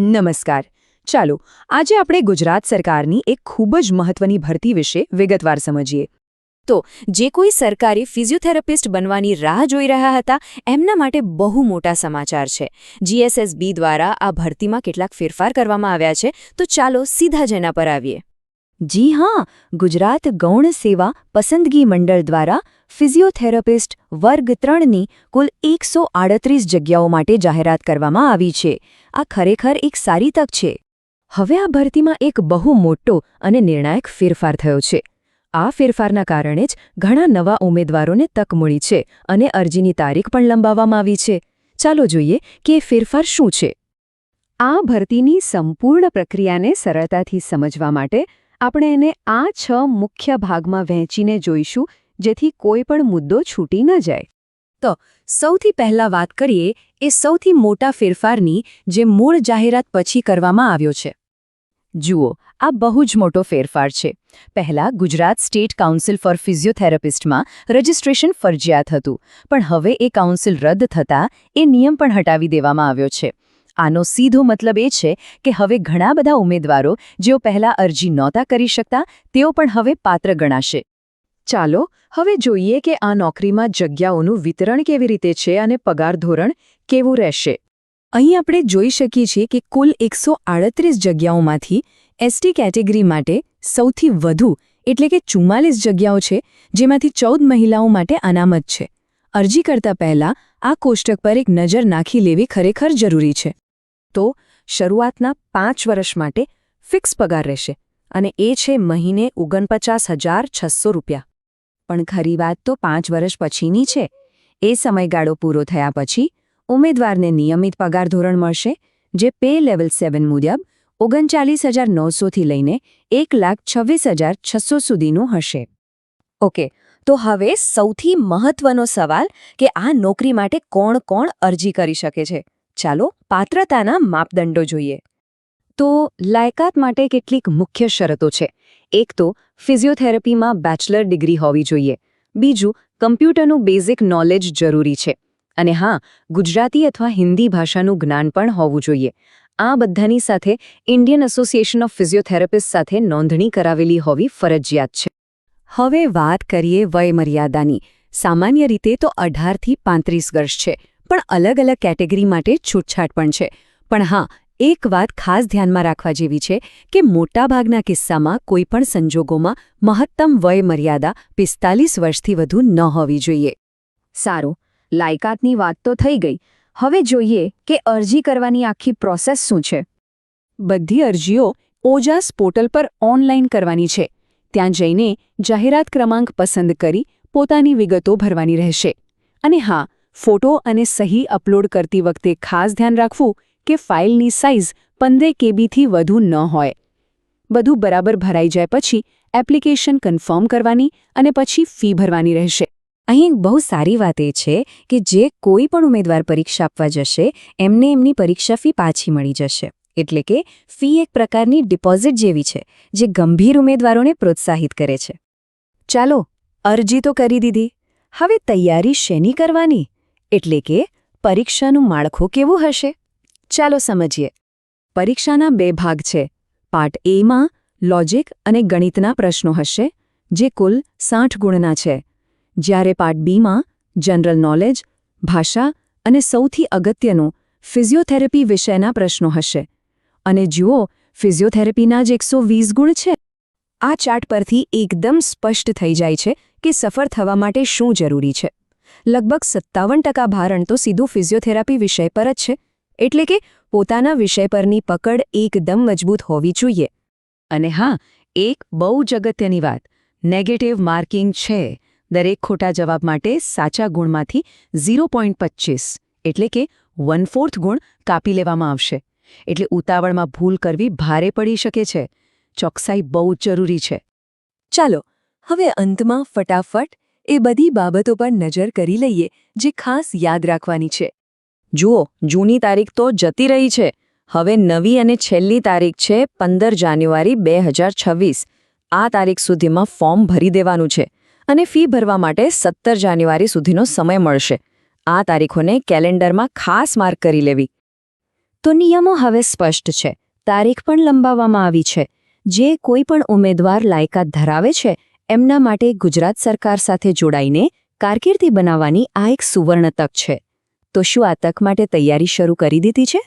નમસ્કાર. ચાલો, આજે આપણે ગુજરાત સરકારની એક ખૂબ જ મહત્વની ભરતી વિશે વિગતવાર સમજીએ. તો, જે કોઈ સરકારી ફિઝિયોથેરાપિસ્ટ બનવાની રાહ જોઈ રહ્યા હતા, એમના માટે બહુ મોટા સમાચાર છે. જીએસએસબી દ્વારા આ ભરતીમાં કેટલાક ફેરફાર કરવામાં આવ્યા છે, તો ચાલો સીધા જ પર આવીએ. જી હા, ગુજરાત ગૌણ સેવા પસંદગી મંડળ દ્વારા ફિઝિયોથેરાપિસ્ટ વર્ગ ત્રણની કુલ એકસો આડત્રીસ જગ્યાઓ માટે જાહેરાત કરવામાં આવી છે. આ ખરેખર એક સારી તક છે. હવે આ ભરતીમાં એક બહુ મોટો અને નિર્ણાયક ફેરફાર થયો છે. આ ફેરફારના કારણે જ ઘણા નવા ઉમેદવારોને તક મળી છે અને અરજીની તારીખ પણ લંબાવવામાં આવી છે. ચાલો જોઈએ કે ફેરફાર શું છે. આ ભરતીની સંપૂર્ણ પ્રક્રિયાને સરળતાથી સમજવા માટે આપણે એને આ છ મુખ્ય ભાગમાં વહેંચીને જોઈશું, જેથી કોઈ પણ મુદ્દો છૂટી ન જાય. તો, સૌથી પહેલા વાત કરીએ એ સૌથી મોટા ફેરફારની જે મૂળ જાહેરાત પછી કરવામાં આવ્યો છે. જુઓ, આ બહુ જ મોટો ફેરફાર છે. પહેલા ગુજરાત સ્ટેટ કાઉન્સિલ ફોર ફિઝિયોથેરાપિસ્ટમાં રજિસ્ટ્રેશન ફરજિયાત હતું, પણ હવે એ કાઉન્સિલ રદ થતાં એ નિયમ પણ હટાવી દેવામાં આવ્યો છે. આનો સીધો મતલબ એ છે કે હવે ઘણા બધા ઉમેદવારો જેઓ પહેલા અરજી નહોતા કરી શકતા, તેઓ પણ હવે પાત્ર ગણાશે. ચાલો, હવે જોઈએ કે આ નોકરીમાં જગ્યાઓનું વિતરણ કેવી રીતે છે અને પગાર ધોરણ કેવું રહેશે. અહીં આપણે જોઈ શકીએ છીએ કે કુલ એકસો જગ્યાઓમાંથી એસટી કેટેગરી માટે સૌથી વધુ, એટલે કે ચુમ્માલીસ જગ્યાઓ છે, જેમાંથી ચૌદ મહિલાઓ માટે અનામત છે. અરજી કરતા પહેલા આ કોષ્ટક પર એક નજર નાખી લેવી ખરેખર જરૂરી છે. તો શરૂઆતના પાંચ વર્ષ માટે ફિક્સ પગાર રહેશે અને એ છે મહિને ઓગણપચાસ હજાર છસો રૂપિયા. પણ ખરી વાત તો પાંચ વર્ષ પછીની છે. એ સમયગાળો પૂરો થયા પછી ઉમેદવારને નિયમિત પગાર ધોરણ મળશે, જે પે લેવલ સેવન મુજબ ઓગણચાલીસ હજાર નવસોથી લઈને એક લાખ છવ્વીસ હજાર છસો સુધીનું હશે. ઓકે, તો હવે સૌથી મહત્વનો સવાલ કે આ નોકરી માટે કોણ કોણ અરજી કરી શકે છે? ચાલો પાત્રતાના માપદંડો જોઈએ. તો લાયકાત માટે કેટલીક મુખ્ય શરતો છે. એક તો, ફિઝિયોથેરાપીમાં બેચલર ડિગ્રી હોવી જોઈએ. બીજું, કમ્પ્યુટરનું બેઝિક નોલેજ જરૂરી છે. અને હા, ગુજરાતી અથવા હિન્દી ભાષાનું જ્ઞાન પણ હોવું જોઈએ. આ બધાની સાથે ઇન્ડિયન એસોસિએશન ઓફ ફિઝિયોથેરાપિસ્ટ સાથે નોંધણી કરાવેલી હોવી ફરજિયાત છે. હવે વાત કરીએ વયમર્યાદાની. સામાન્ય રીતે તો અઢારથી પાંત્રીસ વર્ષ છે. પણ અલગ અલગ કેટેગરી માટે છૂટછાટ પણ છે. પણ હા, એક વાત ખાસ ધ્યાનમાં રાખવા જેવી છે કે મોટાભાગના કિસ્સામાં કોઈપણ સંજોગોમાં મહત્તમ વય મર્યાદા પિસ્તાલીસ વર્ષથી વધુ ન હોવી જોઈએ. સારું, લાયકાતની વાત તો થઈ ગઈ. હવે જોઈએ કે અરજી કરવાની આખી પ્રોસેસ શું છે. બધી અરજીઓ ઓજાસ પોર્ટલ પર ઓનલાઈન કરવાની છે. ત્યાં જઈને જાહેરાત ક્રમાંક પસંદ કરી પોતાની વિગતો ભરવાની રહેશે. અને હા ફોટો અને સહી અપલોડ કરતી વખતે ખાસ ધ્યાન રાખવું કે ફાઇલની સાઇઝ પંદર કેબીથી વધુ ન હોય. બધું બરાબર ભરાઈ જાય પછી એપ્લિકેશન કન્ફર્મ કરવાની અને પછી ફી ભરવાની રહેશે. અહીં બહુ સારી વાત એ છે કે જે કોઈ પણ ઉમેદવાર પરીક્ષા આપવા જશે, એમને એમની પરીક્ષા ફી પાછી મળી જશે. એટલે કે ફી એક પ્રકારની ડિપોઝિટ જેવી છે, જે ગંભીર ઉમેદવારોને પ્રોત્સાહિત કરે છે. ચાલો અરજી તો કરી દીધી. હવે તૈયારી શેની કરવાની? એટલે કે પરીક્ષાનું માળખું કેવું હશે? ચાલો સમજીએ. પરીક્ષાના બે ભાગ છે. પાર્ટ એમાં લોજિક અને ગણિતના પ્રશ્નો હશે, જે કુલ સાઠ ગુણના છે. જ્યારે પાર્ટ બીમાં જનરલ નોલેજ ભાષા અને સૌથી અગત્યનું ફિઝિયોથેરપી વિષયના પ્રશ્નો હશે. અને જુઓ ફિઝિયોથેરપીના જ એકસો ગુણ છે. આ ચાર્ટ પરથી એકદમ સ્પષ્ટ થઈ જાય છે કે સફળ થવા માટે શું જરૂરી છે. લગભગ સત્તાવન ટકા ભારણ તો સીધું ફિઝિયોથેરાપી વિષય પર જ છે. એટલે કે પોતાના વિષય પરની પકડ એકદમ મજબૂત હોવી જોઈએ. અને હા, એક બહુ જ અગત્યની વાત. નેગેટિવ માર્કિંગ છે. દરેક ખોટા જવાબ માટે સાચા ગુણમાંથી ઝીરો એટલે કે વન ફોર્થ ગુણ કાપી લેવામાં આવશે. એટલે ઉતાવળમાં ભૂલ કરવી ભારે પડી શકે છે. ચોકસાઈ બહુ જરૂરી છે. ચાલો, હવે અંતમાં ફટાફટ એ બધી બાબતો પર નજર કરી લઈએ, જે ખાસ યાદ રાખવાની છે. જુઓ, જૂની તારીખ તો જતી રહી છે. હવે નવી અને છેલ્લી તારીખ છે પંદર જાન્યુઆરી બે આ તારીખ સુધીમાં ફોર્મ ભરી દેવાનું છે અને ફી ભરવા માટે સત્તર જાન્યુઆરી સુધીનો સમય મળશે. આ તારીખોને કેલેન્ડરમાં ખાસ માર્ક કરી લેવી. તો નિયમો હવે સ્પષ્ટ છે. તારીખ પણ લંબાવવામાં આવી છે. જે કોઈ પણ ઉમેદવાર લાયકાત ધરાવે છે એમના માટે ગુજરાત સરકાર સાથે જોડાઈને કારકિર્દી બનાવવાની આ એક સુવર્ણ તક છે. તો શું આ તક માટે તૈયારી શરૂ કરી દીધી છે?